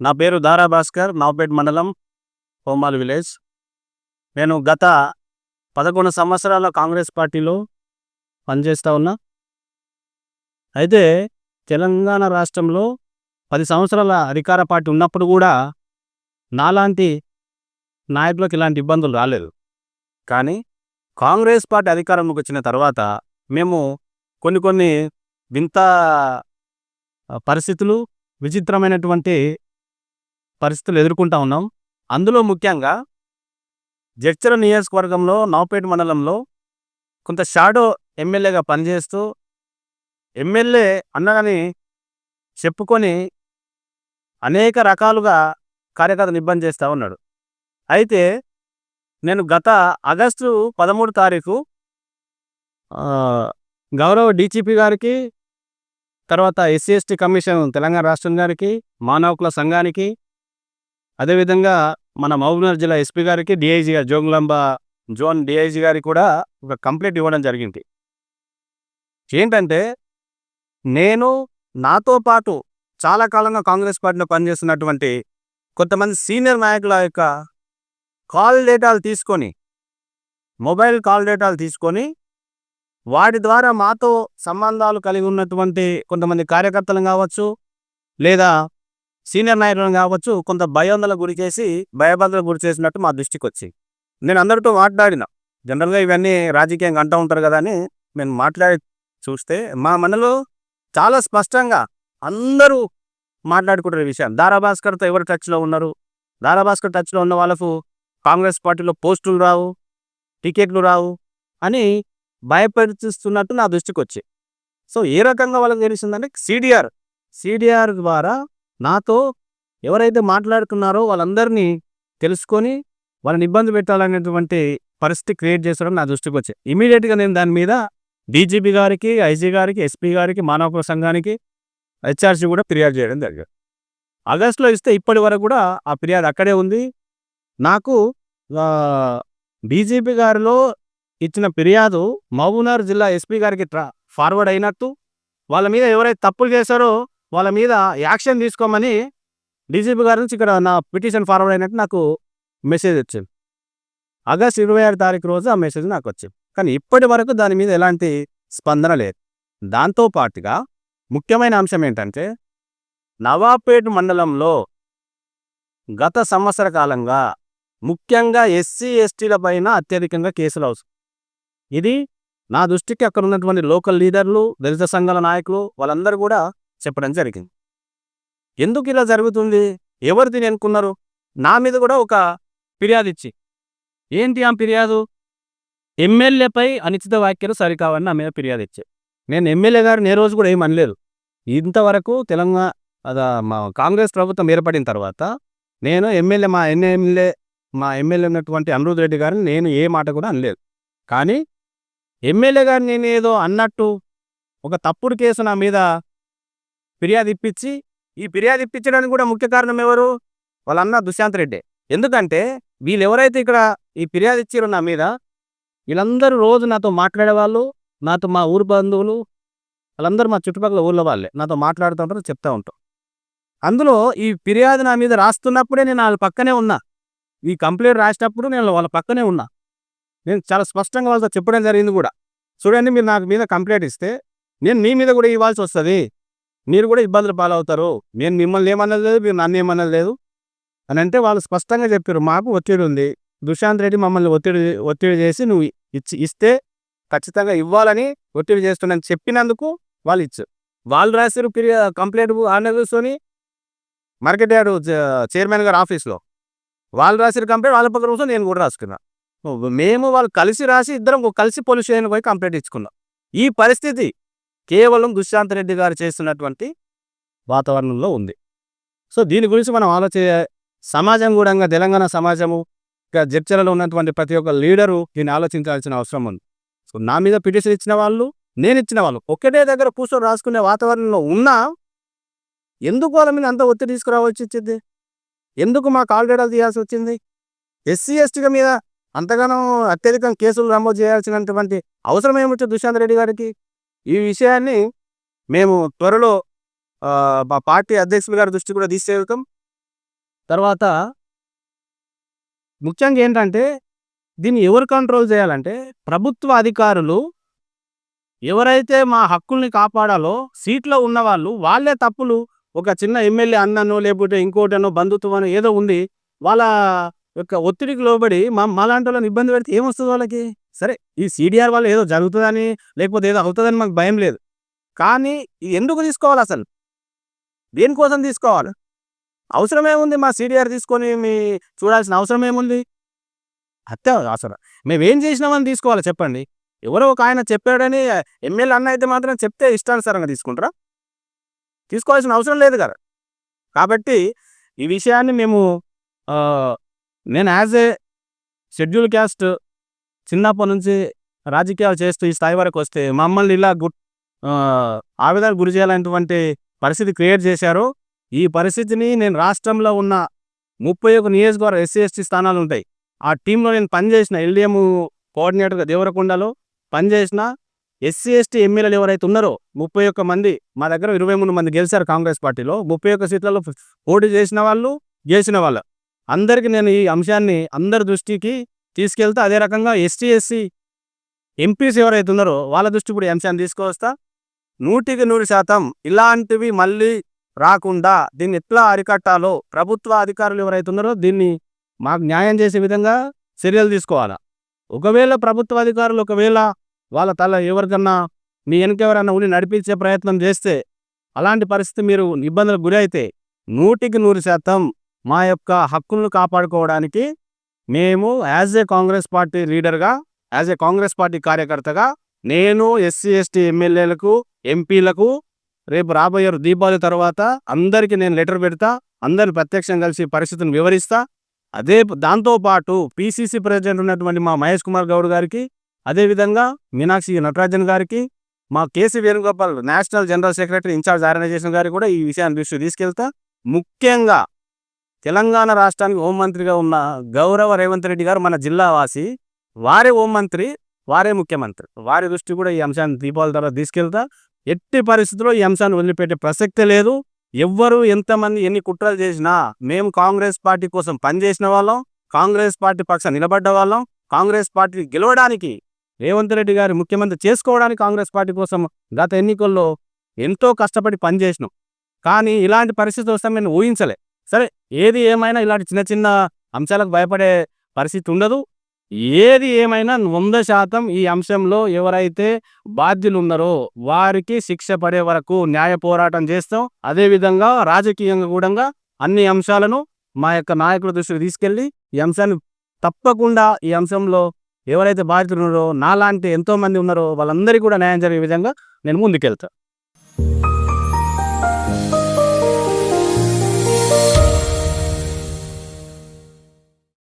నా పేరు దారా భాస్కర్ నవపేట్ మండలం హోమాల్ విలేజ్. నేను గత పదకొండు సంవత్సరాల కాంగ్రెస్ పార్టీలో పనిచేస్తూ ఉన్నా. అయితే తెలంగాణ రాష్ట్రంలో పది సంవత్సరాల అధికార పార్టీ ఉన్నప్పుడు కూడా నాలాంటి నాయకులకు ఇలాంటి ఇబ్బందులు రాలేదు. కానీ కాంగ్రెస్ పార్టీ అధికారంలోకి వచ్చిన తర్వాత మేము కొన్ని కొన్ని వింత పరిస్థితులు విచిత్రమైనటువంటి పరిస్థితులు ఎదుర్కొంటా ఉన్నాం. అందులో ముఖ్యంగా జడ్చర నియోజకవర్గంలో నవపేట మండలంలో కొంత షాడో ఎమ్మెల్యేగా పనిచేస్తూ ఎమ్మెల్యే అన్నగాని చెప్పుకొని అనేక రకాలుగా కార్యకర్తను ఇబ్బంది చేస్తూ ఉన్నాడు. అయితే నేను గత ఆగస్టు పదమూడు తారీఖు గౌరవ డీజీపీ గారికి తర్వాత ఎస్సీ ఎస్టీ కమిషన్ తెలంగాణ రాష్ట్రం గారికి మానవకుల సంఘానికి అదేవిధంగా మన మహబూబ్నగర్ జిల్లా ఎస్పీ గారికి డిఐజీ గారు జోగులాంబ జోన్ డిఐజీ గారికి కూడా ఒక కంప్లైంట్ ఇవ్వడం జరిగింది. ఏంటంటే నేను నాతో పాటు చాలా కాలంగా కాంగ్రెస్ పార్టీలో పనిచేస్తున్నటువంటి కొంతమంది సీనియర్ నాయకుల యొక్క కాల్ డేటాలు తీసుకొని మొబైల్ కాల్ డేటాలు తీసుకొని వాటి ద్వారా మాతో సంబంధాలు కలిగి ఉన్నటువంటి కొంతమంది కార్యకర్తలను కావచ్చు లేదా సీనియర్ నాయకులను కావచ్చు కొంత భయోందల గురి చేసి భయభద్రకు గురి చేసినట్టు మా దృష్టికి వచ్చింది నేను అందరితో మాట్లాడిన. జనరల్గా ఇవన్నీ రాజకీయంగా అంటూ ఉంటారు కదా అని నేను మాట్లాడి చూస్తే మా మనలో చాలా స్పష్టంగా అందరూ మాట్లాడుకుంటున్న విషయం. దారాభాస్కర్తో ఎవరు టచ్లో ఉన్నారు? దారాభాస్కర్ టచ్లో ఉన్న వాళ్ళకు కాంగ్రెస్ పార్టీలో పోస్టులు రావు టికెట్లు రావు అని భయపరిచిస్తున్నట్టు నా దృష్టికి వచ్చి సో ఏ రకంగా వాళ్ళకి తెలిసిందంటే సిడిఆర్. సిడిఆర్ ద్వారా నాతో ఎవరైతే మాట్లాడుతున్నారో వాళ్ళందరినీ తెలుసుకొని వాళ్ళని ఇబ్బంది పెట్టాలనేటువంటి పరిస్థితి క్రియేట్ చేసడం నా దృష్టికి వచ్చాయి ఇమీడియట్గా నేను దాని మీద డీజీపీ గారికి ఐజీ గారికి ఎస్పీ గారికి మానవ సంఘానికి హెచ్ఆర్సీ కూడా ఫిర్యాదు చేయడం జరిగింది. ఆగస్టులో ఇస్తే ఇప్పటి వరకు కూడా ఆ ఫిర్యాదు అక్కడే ఉంది. నాకు బీజేపీ గారిలో ఇచ్చిన ఫిర్యాదు మహబూబ్నగర్ జిల్లా ఎస్పీ గారికి ట్రా ఫార్వర్డ్ అయినట్టు. వాళ్ళ మీద ఎవరైతే తప్పులు చేశారో వాళ్ళ మీద యాక్షన్ తీసుకోమని డీజీపీ గారి నుంచి ఇక్కడ నా పిటిషన్ ఫార్వర్డ్ అయినట్టు నాకు మెసేజ్ వచ్చింది. ఆగస్ట్ ఇరవై ఆరు తారీఖు రోజు ఆ మెసేజ్ నాకు వచ్చింది. కానీ ఇప్పటి వరకు దాని మీద ఎలాంటి స్పందన లేదు. దాంతో పాటుగా ముఖ్యమైన అంశం ఏంటంటే నవాపేట్ మండలంలో గత సంవత్సర కాలంగా ముఖ్యంగా ఎస్సీ ఎస్టీల పైన అత్యధికంగా కేసులు అవసరం. ఇది నా దృష్టికి అక్కడ ఉన్నటువంటి లోకల్ లీడర్లు దళిత సంఘాల నాయకులు వాళ్ళందరూ కూడా చెప్పడం జరిగింది. ఎందుకు ఇలా జరుగుతుంది? ఎవరు దీని అనుకున్నారు? నా మీద కూడా ఒక ఫిర్యాదు ఇచ్చి. ఏంటి ఆ ఫిర్యాదు? ఎమ్మెల్యేపై అనిశ్చిత వ్యాఖ్యలు సరికావని నా మీద ఫిర్యాదు ఇచ్చే. నేను ఎమ్మెల్యే గారిని నే రోజు కూడా ఏమనలేదు ఇంతవరకు తెలంగాణ అదా మా కాంగ్రెస్ ప్రభుత్వం ఏర్పడిన తర్వాత నేను ఎమ్మెల్యే మా ఎమ్మెల్యే మా ఎమ్మెల్యే ఉన్నటువంటి అనిరుద్ రెడ్డి గారిని నేను ఏ మాట కూడా అనలేదు. కానీ ఎమ్మెల్యే గారిని నేను ఏదో అన్నట్టు ఒక తప్పుడు కేసు నా మీద ఫిర్యాదు ఇప్పించి ఈ ఫిర్యాదు ఇప్పించడానికి కూడా ముఖ్య కారణం ఎవరు? వాళ్ళ అన్న దుశాంత్ రెడ్డి. ఎందుకంటే వీళ్ళు ఎవరైతే ఇక్కడ ఈ ఫిర్యాదు ఇచ్చారో నా మీద వీళ్ళందరూ రోజు నాతో మాట్లాడేవాళ్ళు నాతో మా ఊరు బంధువులు వాళ్ళందరూ మా చుట్టుపక్కల ఊళ్ళో వాళ్ళే. నాతో మాట్లాడుతూ ఉంటారు చెప్తా ఉంటాం. అందులో ఈ ఫిర్యాదు నా మీద రాస్తున్నప్పుడే నేను వాళ్ళ పక్కనే ఉన్నా. ఈ కంప్లైంట్ రాసినప్పుడు నేను వాళ్ళ పక్కనే ఉన్నా. నేను చాలా స్పష్టంగా వాళ్ళతో చెప్పడం జరిగింది కూడా. చూడండి మీరు నాకు మీద కంప్లైంట్ ఇస్తే నేను మీ మీద కూడా ఇవ్వాల్సి వస్తుంది. మీరు కూడా ఇబ్బందులు పాలవుతారు. నేను మిమ్మల్ని ఏమన్నది లేదు మీరు నన్ను ఏమన్నది లేదు అని అంటే వాళ్ళు స్పష్టంగా చెప్పారు. మాకు ఒత్తిడి ఉంది. దుశాంత్ రెడ్డి మమ్మల్ని ఒత్తిడి ఒత్తిడి చేసి నువ్వు ఇచ్చి ఇస్తే ఖచ్చితంగా ఇవ్వాలని ఒత్తిడి చేస్తున్నాను చెప్పినందుకు వాళ్ళు ఇచ్చారు. వాళ్ళు రాశారు ఫిర్యా కంప్లైంట్ ఆన కూర్చొని మార్కెట్ యార్డ్ చైర్మన్ గారు ఆఫీస్లో. వాళ్ళు రాసిన కంప్లైంట్ వాళ్ళ పక్కన కూర్చొని నేను కూడా రాసుకున్నా. మేము వాళ్ళు కలిసి రాసి ఇద్దరం కలిసి పోలీస్ స్టేషన్ పోయి కంప్లైంట్ ఇచ్చుకున్నాం. ఈ పరిస్థితి కేవలం దుశ్శాంత్ రెడ్డి గారు చేస్తున్నటువంటి వాతావరణంలో ఉంది. సో దీని గురించి మనం ఆలోచన సమాజం కూడా తెలంగాణ సమాజము ఇంకా చర్చలలో ఉన్నటువంటి ప్రతి ఒక్క లీడరు దీన్ని ఆలోచించాల్సిన అవసరం ఉంది. సో నా మీద పిటిషన్ ఇచ్చిన వాళ్ళు నేను ఇచ్చిన వాళ్ళు ఒకటే దగ్గర కూర్చొని రాసుకునే వాతావరణంలో ఉన్నా ఎందుకు వాళ్ళ మీద అంత ఒత్తిడి తీసుకురావాల్సి వచ్చింది? ఎందుకు మా కాల్డేటలు తీయాల్సి వచ్చింది? ఎస్సీ ఎస్టీల మీద అంతగానో అత్యధికం కేసులు నమోదు చేయాల్సినటువంటి అవసరం ఏమొచ్చింది దుశాంత్ రెడ్డి గారికి? ఈ విషయాన్ని మేము త్వరలో మా పార్టీ అధ్యక్షులు గారి దృష్టి కూడా తీసుకెళ్తాం తర్వాత ముఖ్యంగా ఏంటంటే దీన్ని ఎవరు కంట్రోల్ చేయాలంటే ప్రభుత్వ అధికారులు ఎవరైతే మా హక్కుల్ని కాపాడాలో సీట్లో ఉన్నవాళ్ళు వాళ్ళే తప్పులు ఒక చిన్న ఎమ్మెల్యే అన్ననో లేకపోతే ఇంకోటనో బంధుత్వం ఏదో ఉంది వాళ్ళ యొక్క ఒత్తిడికి లోబడి మా మాలాంటి వాళ్ళని ఇబ్బంది పెడితే ఏమొస్తుంది వాళ్ళకి? సరే ఈ సీడీఆర్ వల్ల ఏదో జరుగుతుందని లేకపోతే ఏదో అవుతుందని మాకు భయం లేదు. కానీ ఎందుకు తీసుకోవాలి అసలు? దేనికోసం తీసుకోవాలి? అవసరం ఏముంది మా సీడీఆర్ తీసుకొని మీ చూడాల్సిన అవసరం ఏముంది? హత్య అసలు మేమేం చేసినామని తీసుకోవాలి చెప్పండి. ఎవరో ఒక ఆయన చెప్పాడని ఎమ్మెల్యే అన్న అయితే మాత్రం చెప్తే ఇష్టానుసారంగా తీసుకుంటారా? తీసుకోవాల్సిన అవసరం లేదు కదా. కాబట్టి ఈ విషయాన్ని మేము నేను యాజ్ ఏ షెడ్యూల్ క్యాస్ట్ చిన్నప్పటి నుంచి రాజకీయాలు చేస్తూ ఈ స్థాయి వరకు వస్తే మమ్మల్ని ఇలా గు ఆ, గురి చేయాలనేటువంటి పరిస్థితి క్రియేట్ చేశారు. ఈ పరిస్థితిని నేను రాష్ట్రంలో ఉన్న ముప్పై ఒక నియోజకవర్గ ఎస్సీ ఎస్టీ స్థానాలు ఉంటాయి. ఆ టీంలో నేను పనిచేసిన ఎల్డిఎం కోఆర్డినేటర్గా దేవరకొండలో పనిచేసిన ఎస్సీ ఎస్టీ ఎమ్మెల్యేలు ఎవరైతే ఉన్నారో ముప్పై ఒక్క మంది మా దగ్గర ఇరవై మూడు మంది గెలిచారు కాంగ్రెస్ పార్టీలో. ముప్పై ఒక్క సీట్లలో పోటీ చేసిన వాళ్ళు గెలిచిన వాళ్ళు. అందరికీ నేను ఈ అంశాన్ని అందరి దృష్టికి తీసుకెళ్తా అదే రకంగా ఎస్టీ ఎస్సీ ఎంపీస్ ఎవరైతే ఉన్నారో వాళ్ళ దృష్టి కూడా ఈ అంశాన్ని నూటికి నూరు శాతం ఇలాంటివి మళ్ళీ రాకుండా దీన్ని ఎట్లా అరికట్టాలో ప్రభుత్వ అధికారులు ఎవరైతే ఉన్నారో దీన్ని మాకు న్యాయం చేసే విధంగా చర్యలు తీసుకోవాలా. ఒకవేళ ప్రభుత్వ అధికారులు ఒకవేళ వాళ్ళ తల ఎవరికన్నా మీ వెనక ఎవరైనా ఉండి నడిపించే ప్రయత్నం చేస్తే అలాంటి పరిస్థితి మీరు ఇబ్బందులకు గురైతే నూటికి నూరు శాతం మా యొక్క హక్కులను కాపాడుకోవడానికి మేము యాజ్ ఏ కాంగ్రెస్ పార్టీ లీడర్గా యాజ్ ఏ కాంగ్రెస్ పార్టీ కార్యకర్తగా నేను ఎస్సీ ఎస్టీ ఎమ్మెల్యేలకు ఎంపీలకు రేపు రాబోయే దీపావళి తర్వాత అందరికీ నేను లెటర్ పెడతా అందరిని ప్రత్యక్షం కలిసి పరిస్థితిని వివరిస్తా. అదే దాంతోపాటు పిసిసి ప్రెసిడెంట్ ఉన్నటువంటి మా మహేష్ కుమార్ గౌడ్ గారికి అదేవిధంగా మీనాక్షి నటరాజన్ గారికి మా KC Venugopal national general secretary in charge organisation గారికి కూడా ఈ విషయాన్ని దృష్టికి తీసుకెళ్తా. ముఖ్యంగా తెలంగాణ రాష్ట్రానికి హోంమంత్రిగా ఉన్న గౌరవ రేవంత్ రెడ్డి గారు మన జిల్లావాసి వారే హోంమంత్రి వారే ముఖ్యమంత్రి. వారి దృష్టి కూడా ఈ అంశాన్ని దీపావళి తర్వాత తీసుకెళ్తా. ఎట్టి పరిస్థితుల్లో ఈ అంశాన్ని వదిలిపెట్టే ప్రసక్తే లేదు. ఎవ్వరు ఎంతమంది ఎన్ని కుట్రలు చేసినా మేము కాంగ్రెస్ పార్టీ కోసం పనిచేసిన వాళ్ళం కాంగ్రెస్ పార్టీ పక్షాన నిలబడ్డ వాళ్ళం కాంగ్రెస్ పార్టీ గెలవడానికి రేవంత్ రెడ్డి గారి ముఖ్యమంత్రి చేసుకోవడానికి కాంగ్రెస్ పార్టీ కోసం గత ఎన్నికల్లో ఎంతో కష్టపడి పనిచేసినాం కానీ ఇలాంటి పరిస్థితి వస్తే మేము ఊహించలే. సరే ఏది ఏమైనా ఇలాంటి చిన్న చిన్న అంశాలకు భయపడే పరిస్థితి ఉండదు. ఏది ఏమైనా వంద శాతం ఈ అంశంలో ఎవరైతే బాధ్యులు ఉన్నారో వారికి శిక్ష పడే వరకు న్యాయ పోరాటం చేస్తాం. అదేవిధంగా రాజకీయంగా కూడా అన్ని అంశాలను మా యొక్క నాయకుల దృష్టికి తీసుకెళ్ళి ఈ అంశాన్ని తప్పకుండా ఈ అంశంలో ఎవరైతే బాధితులు ఉన్నారో నాలాంటి ఎంతో మంది ఉన్నారో వాళ్ళందరికీ కూడా న్యాయం జరిగే విధంగా నేను ముందుకెళ్తా.